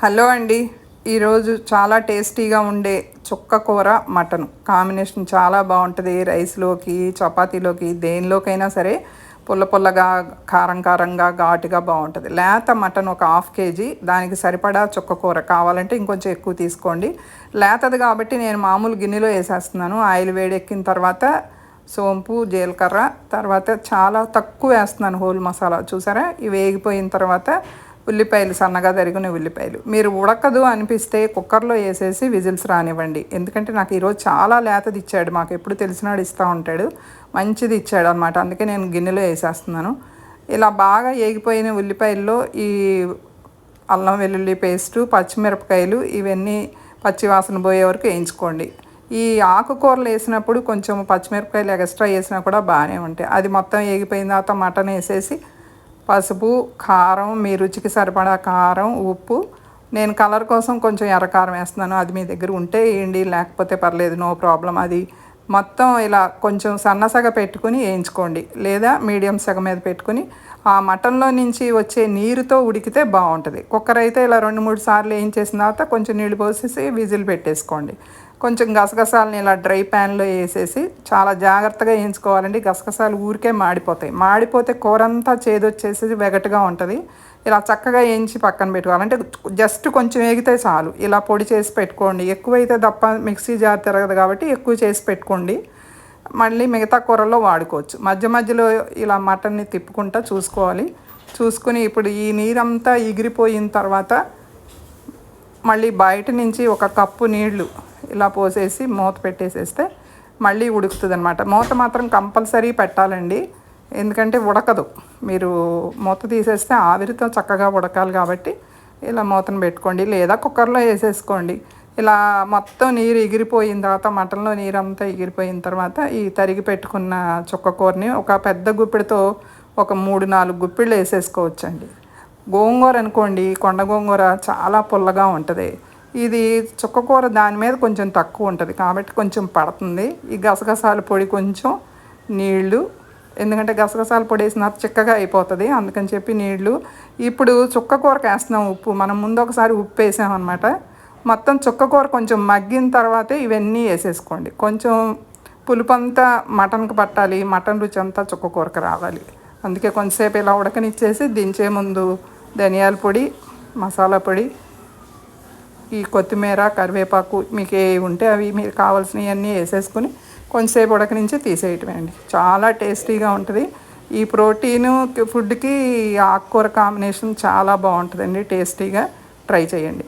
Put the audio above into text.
Hello అండి. ఈరోజు చాలా టేస్టీగా ఉండే చుక్క కూర మటన్. కాంబినేషన్ చాలా బాగుంటుంది. రైస్లోకి చపాతీలోకి దేనిలోకైనా సరే పుల్ల పుల్లగా కారం కారంగా ఘాటుగా బాగుంటుంది. లేత మటన్ ఒక హాఫ్ కేజీ. దానికి సరిపడా చుక్క కూర కావాలంటే ఇంకొంచెం ఎక్కువ తీసుకోండి. లేతది కాబట్టి నేను మామూలు గిన్నెలో వేసేస్తున్నాను. ఆయిల్ వేడెక్కిన తర్వాత సోంపు జీలకర్ర తర్వాత చాలా తక్కువ వేస్తున్నాను హోల్ మసాలా. చూసారా? ఇవి వేగిపోయిన తర్వాత ఉల్లిపాయలు సన్నగా తరిగిన ఉల్లిపాయలు. మీరు ఉడకదు అనిపిస్తే కుక్కర్లో వేసేసి విజిల్స్ రానివ్వండి. ఎందుకంటే నాకు ఈరోజు చాలా లేతది ఇచ్చాడు మాకు ఎప్పుడు తెలిసినాడు ఇస్తూ ఉంటాడు. మంచిది ఇచ్చాడు అనమాట అందుకే నేను గిన్నెలో వేసేస్తున్నాను. ఇలా బాగా ఏగిపోయిన ఉల్లిపాయల్లో ఈ అల్లం వెల్లుల్లి పేస్టు పచ్చిమిరపకాయలు ఇవన్నీ పచ్చివాసన పోయే వరకు వేయించుకోండి. ఈ ఆకుకూరలు వేసినప్పుడు కొంచెం పచ్చిమిరపకాయలు ఎక్స్ట్రా వేసినా కూడా బాగానే ఉంటాయి. అది మొత్తం వేగిపోయిన తర్వాత మటన్ వేసేసి పసుపు కారం మీ రుచికి సరిపడా కారం ఉప్పు. నేను కలర్ కోసం కొంచెం ఎర్రకారం వేస్తున్నాను. అది మీ దగ్గర ఉంటే వేయండి. లేకపోతే పర్లేదు నో ప్రాబ్లం. అది మొత్తం ఇలా కొంచెం సన్నసగ పెట్టుకుని వేయించుకోండి. లేదా మీడియం సగ మీద పెట్టుకుని ఆ మటన్లో నుంచి వచ్చే నీరుతో ఉడికితే బాగుంటుంది. కుక్కర్ అయితే ఇలా రెండు మూడు సార్లు వేయించేసిన తర్వాత కొంచెం నీళ్ళు పోసేసి విజిల్ పెట్టేసుకోండి. కొంచెం గసగసాలని ఇలా డ్రై ప్యాన్లో వేసేసి చాలా జాగ్రత్తగా వేయించుకోవాలండి. గసగసాలు ఊరికే మాడిపోతాయి. మాడిపోతే కూర అంతా చేదొచ్చేసి వెగటుగా ఉంటుంది. ఇలా చక్కగా వేయించి పక్కన పెట్టుకోవాలంటే జస్ట్ కొంచెం వేగితే చాలు. ఇలా పొడి చేసి పెట్టుకోండి. ఎక్కువైతే తప్ప మిక్సీ జార్ తిరగదు కాబట్టి ఎక్కువ చేసి పెట్టుకోండి. మళ్ళీ మిగతా కూరల్లో వాడుకోవచ్చు. మధ్య మధ్యలో ఇలా మటన్ని తిప్పుకుంటా చూసుకోవాలి. చూసుకుని ఇప్పుడు ఈ నీరంతా ఎగిరిపోయిన తర్వాత మళ్ళీ బయట నుంచి ఒక కప్పు నీళ్ళు ఇలా పోసేసి మూత పెట్టేసేస్తే మళ్ళీ ఉడుకుతుంది అనమాట మూత మాత్రం కంపల్సరీ పెట్టాలండి. ఎందుకంటే ఉడకదు. మీరు మూత తీసేస్తే ఆవిరితో చక్కగా ఉడకాలి కాబట్టి ఇలా మూతను పెట్టుకోండి. లేదా కుక్కర్లో వేసేసుకోండి. ఇలా మొత్తం నీరు ఎగిరిపోయిన తర్వాత మటన్లో నీరు అంతా ఎగిరిపోయిన తర్వాత ఈ తరిగి పెట్టుకున్న చుక్క కూరని ఒక పెద్ద గుప్పిడితో ఒక మూడు నాలుగు గుప్పిళ్ళు వేసేసుకోవచ్చండి. గోంగూర అనుకోండి కొండ గోంగూర చాలా పుల్లగా ఉంటుంది. ఇది చుక్కకూర దాని మీద కొంచెం తక్కువ ఉంటుంది. కాబట్టి కొంచెం పడుతుంది. ఈ గసగసాల పొడి కొంచెం నీళ్ళు ఎందుకంటే గసగసాల పొడి వేసిన చిక్కగా అయిపోతుంది. అందుకని చెప్పి నీళ్ళు. ఇప్పుడు చుక్కకూరకు వేస్తున్నాం ఉప్పు. మనం ముందు ఒకసారి ఉప్పు వేసామన్నమాట మొత్తం చుక్కకూర కొంచెం మగ్గిన తర్వాతే ఇవన్నీ వేసేసుకోండి. కొంచెం పులుపు అంతా మటన్కి పట్టాలి. మటన్ రుచి అంతా చుక్కకూరకు రావాలి. అందుకే కొంతసేపు ఇలా ఉడకనిచ్చేసి దించే ముందు ధనియాల పొడి మసాలా పొడి ఈ కొత్తిమీర కరివేపాకు మీకు ఏ ఉంటే అవి మీరు కావాల్సినవన్నీ వేసేసుకుని కొంచెంసేపు ఉడకనించి తీసేయటమే అండి చాలా టేస్టీగా ఉంటుంది. ఈ ప్రోటీన్ ఫుడ్కి ఆకుకూర కాంబినేషన్ చాలా బాగుంటుందండి. టేస్టీగా ట్రై చేయండి.